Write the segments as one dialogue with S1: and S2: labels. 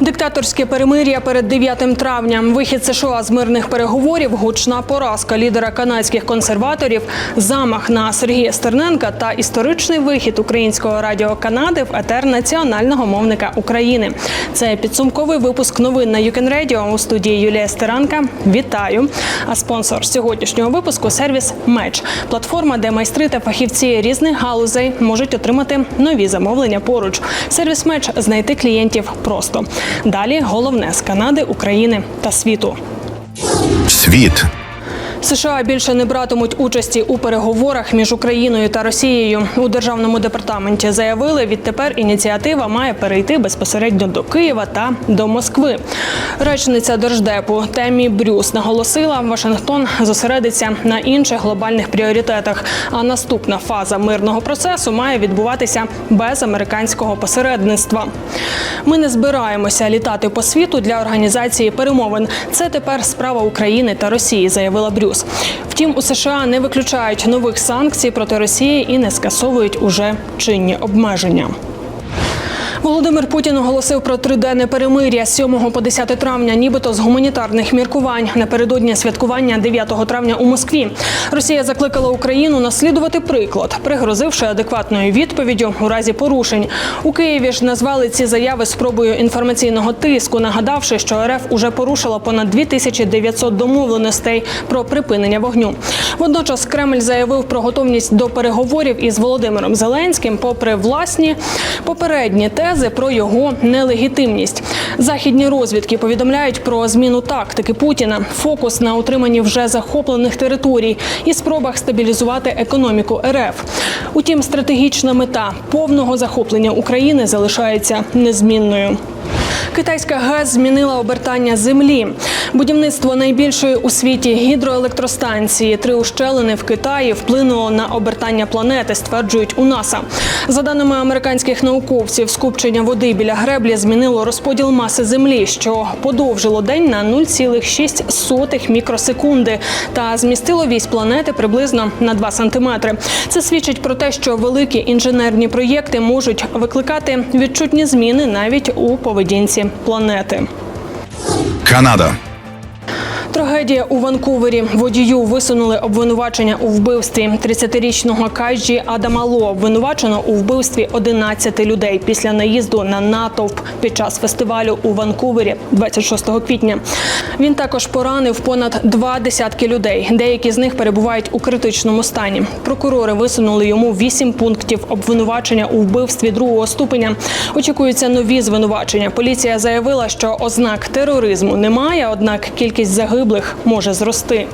S1: Диктаторське перемир'я перед 9 травня. Вихід США з мирних переговорів, гучна поразка лідера канадських консерваторів, замах на Сергія Стерненка та історичний вихід українського радіо Канади в етер національного мовника України. Це підсумковий випуск новин на Юкен Radio у студії Юлія Стеранка. Вітаю! А спонсор сьогоднішнього випуску сервіс Меч платформа, де майстри та фахівці різних галузей можуть отримати нові замовлення поруч. Сервіс Меч знайти клієнтів просто. Далі головне з Канади, України та світу.
S2: Світ.
S1: США більше не братимуть участі у переговорах між Україною та Росією. У державному департаменті заявили, відтепер ініціатива має перейти безпосередньо до Києва та до Москви. Речниця держдепу Темі Брюс наголосила, Вашингтон зосередиться на інших глобальних пріоритетах. А наступна фаза мирного процесу має відбуватися без американського посередництва. Ми не збираємося літати по світу для організації перемовин. Це тепер справа України та Росії, заявила Брюс. Втім, у США не виключають нових санкцій проти Росії і не скасовують уже чинні обмеження. Володимир Путін оголосив про триденне перемир'я з 7 по 10 травня, нібито з гуманітарних міркувань напередодні святкування 9 травня у Москві. Росія закликала Україну наслідувати приклад, пригрозивши адекватною відповіддю у разі порушень. У Києві ж назвали ці заяви спробою інформаційного тиску, нагадавши, що РФ уже порушила понад 2900 домовленостей про припинення вогню. Водночас Кремль заявив про готовність до переговорів із Володимиром Зеленським, попри власні попередні тези про його нелегітимність. Західні розвідки повідомляють про зміну тактики Путіна, фокус на утриманні вже захоплених територій і спробах стабілізувати економіку РФ. Утім, стратегічна мета повного захоплення України залишається незмінною. Китайська ГЕС змінила обертання землі. Будівництво найбільшої у світі гідроелектростанції три ущелини в Китаї вплинуло на обертання планети, стверджують у НАСА. За даними американських науковців, скупчення води біля греблі змінило розподіл маси землі, що подовжило день на 0,6 мікросекунди та змістило вісь планети приблизно на 2 сантиметри. Це свідчить про те, що великі інженерні проєкти можуть викликати відчутні зміни навіть у поведінці планети.
S2: Канада.
S1: Трагедія у Ванкувері. Водію висунули обвинувачення у вбивстві 30-річного Кайджі Адамало обвинувачено у вбивстві 11 людей після наїзду на натовп під час фестивалю у Ванкувері 26 квітня. Він також поранив понад два десятки людей. Деякі з них перебувають у критичному стані. Прокурори висунули йому вісім пунктів обвинувачення у вбивстві другого ступеня. Очікуються нові звинувачення. Поліція заявила, що ознак тероризму немає, однак кількість загиблих може зрости.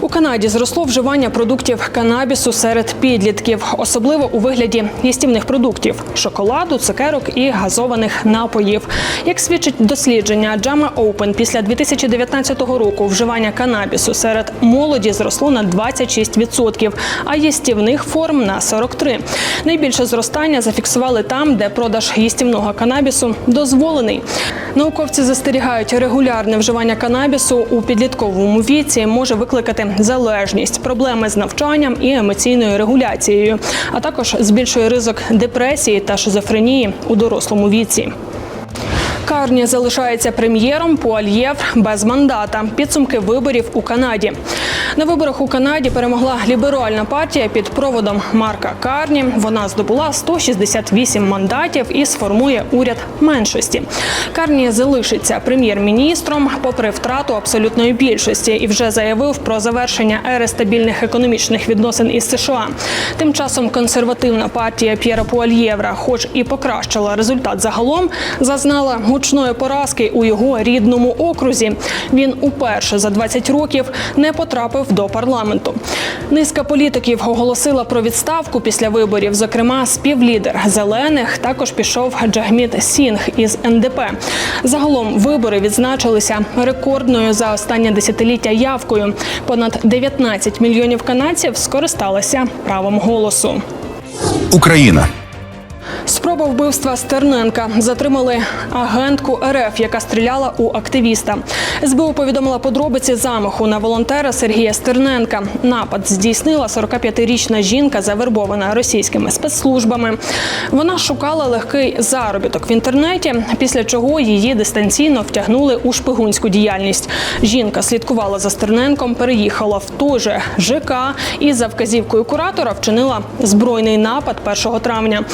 S1: У Канаді зросло вживання продуктів канабісу серед підлітків, особливо у вигляді їстівних продуктів шоколаду, цукерок і газованих напоїв. Як свідчить дослідження Jama Open, після 2019 року вживання канабісу серед молоді зросло на 26%, а їстівних форм на 43%. Найбільше зростання зафіксували там, де продаж їстівного канабісу дозволений. Науковці застерігають, регулярне вживання канабісу у підлітковому віці може викликати залежність, проблеми з навчанням і емоційною регуляцією, а також збільшує ризик депресії та шизофренії у дорослому віці. Карні залишається прем'єром Пуальєв без мандата. Підсумки виборів у Канаді. На виборах у Канаді перемогла ліберальна партія під проводом Марка Карні. Вона здобула 168 мандатів і сформує уряд меншості. Карні залишиться прем'єр-міністром, попри втрату абсолютної більшості, і вже заявив про завершення ери стабільних економічних відносин із США. Тим часом консервативна партія П'єра Пуальєвра, хоч і покращила результат загалом, зазнала гучної поразки у його рідному окрузі. Він уперше за 20 років не потрапив до парламенту. Низка політиків оголосила про відставку після виборів. Зокрема, співлідер зелених також пішов Джагміт Сінг із НДП. Загалом вибори відзначилися рекордною за останнє десятиліття явкою. Понад 19 мільйонів канадців скористалися правом голосу.
S2: Україна.
S1: Спроба вбивства Стерненка затримали агентку РФ, яка стріляла у активіста. СБУ повідомила подробиці замаху на волонтера Сергія Стерненка. Напад здійснила 45-річна жінка, завербована російськими спецслужбами. Вона шукала легкий заробіток в інтернеті, після чого її дистанційно втягнули у шпигунську діяльність. Жінка слідкувала за Стерненком, переїхала в той же ЖК і за вказівкою куратора вчинила збройний напад 1 травня.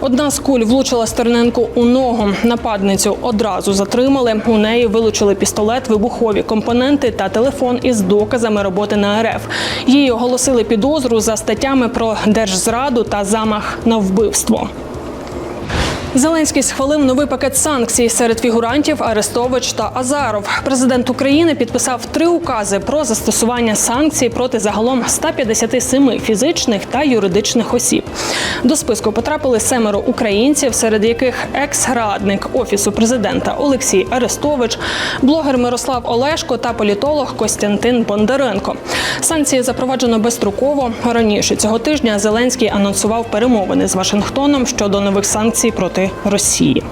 S1: Одна з куль влучила Стерненку у ногу. Нападницю одразу затримали. У неї вилучили пістолет, вибухові компоненти та телефон із доказами роботи на РФ. Їй оголосили підозру за статтями про держзраду та замах на вбивство. Зеленський схвалив новий пакет санкцій серед фігурантів Арестович та Азаров. Президент України підписав три укази про застосування санкцій проти загалом 157 фізичних та юридичних осіб. До списку потрапили семеро українців, серед яких екс-радник офісу президента Олексій Арестович, блогер Мирослав Олешко та політолог Костянтин Бондаренко. Санкції запроваджено безстроково. Раніше цього тижня Зеленський анонсував перемовини з Вашингтоном щодо нових санкцій проти Росії.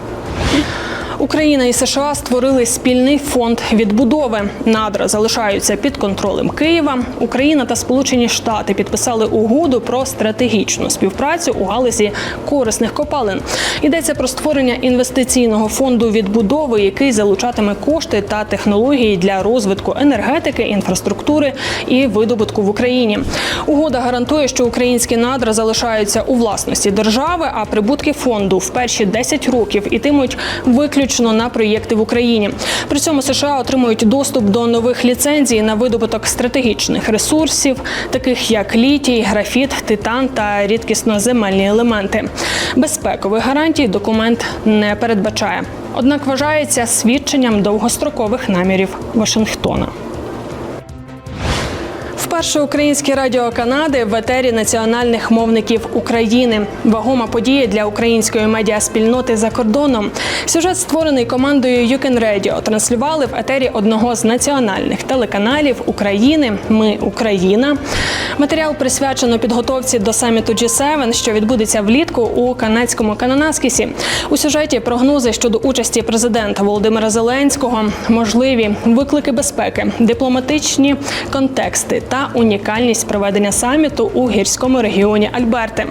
S1: Україна і США створили спільний фонд відбудови. Надра залишаються під контролем Києва. Україна та Сполучені Штати підписали угоду про стратегічну співпрацю у галузі корисних копалин. Йдеться про створення інвестиційного фонду відбудови, який залучатиме кошти та технології для розвитку енергетики, інфраструктури і видобутку в Україні. Угода гарантує, що українські надра залишаються у власності держави, а прибутки фонду в перші 10 років ітимуть виключно на проєкти в Україні. При цьому США отримують доступ до нових ліцензій на видобуток стратегічних ресурсів, таких як літій, графіт, титан та рідкісноземельні елементи. Безпекових гарантій документ не передбачає. Однак вважається свідченням довгострокових намірів Вашингтона. Вперше українське радіо Канади в етері національних мовників України. Вагома подія для української медіаспільноти за кордоном. Сюжет створений командою Can Radio транслювали в етері одного з національних телеканалів України. Ми Україна. Матеріал присвячено підготовці до саміту G7, що відбудеться влітку у канадському Кананаскісі. У сюжеті прогнози щодо участі президента Володимира Зеленського, можливі виклики безпеки, дипломатичні контексти та унікальність проведення саміту у гірському регіоні Альберти.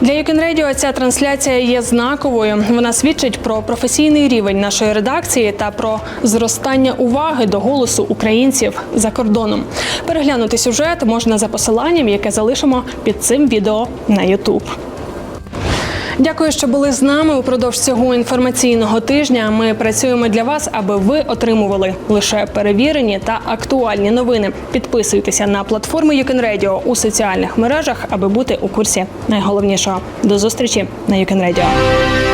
S1: Для ЮКінредіо. Ця трансляція є знаковою. Вона свідчить про професійний рівень нашої редакції та про зростання уваги до голосу українців за кордоном. Переглянути сюжет можна за посиланням, яке залишимо під цим відео на YouTube. Дякую, що були з нами упродовж цього інформаційного тижня. Ми працюємо для вас, аби ви отримували лише перевірені та актуальні новини. Підписуйтеся на платформу Radio у соціальних мережах, аби бути у курсі найголовнішого. До зустрічі на Radio.